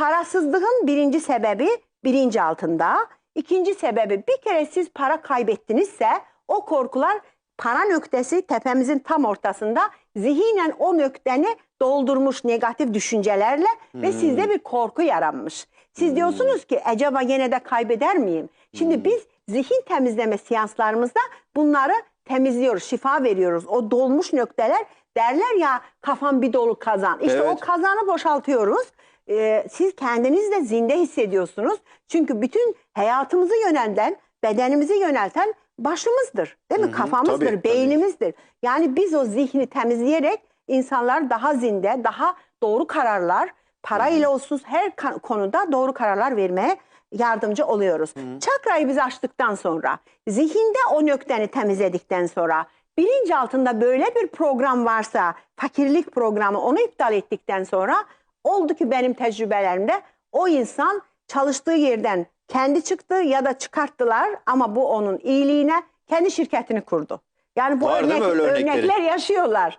Parasızlığın birinci sebebi bilinç altında. İkinci sebebi bir kere siz para kaybettinizse o korkular para nöktesi tepemizin tam ortasında zihinen o nökteni doldurmuş negatif düşüncelerle ve sizde bir korku yaranmış. Siz diyorsunuz ki acaba yine de kaybeder miyim? Şimdi biz zihin temizleme seanslarımızda bunları temizliyoruz, şifa veriyoruz. O dolmuş noktalar derler ya kafam bir dolu kazan. İşte Evet. o kazanı boşaltıyoruz. Ee, siz kendiniz de zinde hissediyorsunuz. Çünkü bütün hayatımızı yönelten, bedenimizi yönelten başımızdır. Değil mi? Hı hı, Kafamızdır, tabii, tabii. beynimizdir. Yani biz o zihni temizleyerek insanlar daha zinde, daha doğru kararlar, para ile olsun her konuda doğru kararlar vermeye yardımcı oluyoruz. Çakrayı biz açtıktan sonra, zihinde o nökteni temizledikten sonra, bilinç altında böyle bir program varsa, fakirlik programı onu iptal ettikten sonra oldu ki benim tecrübelerimde o insan çalıştığı yerden kendi çıktı ya da çıkarttılar ama bu onun iyiliğine kendi şirketini kurdu. Yani bu Var değil mi örnek- öyle örnekleri? örnekler yaşıyorlar.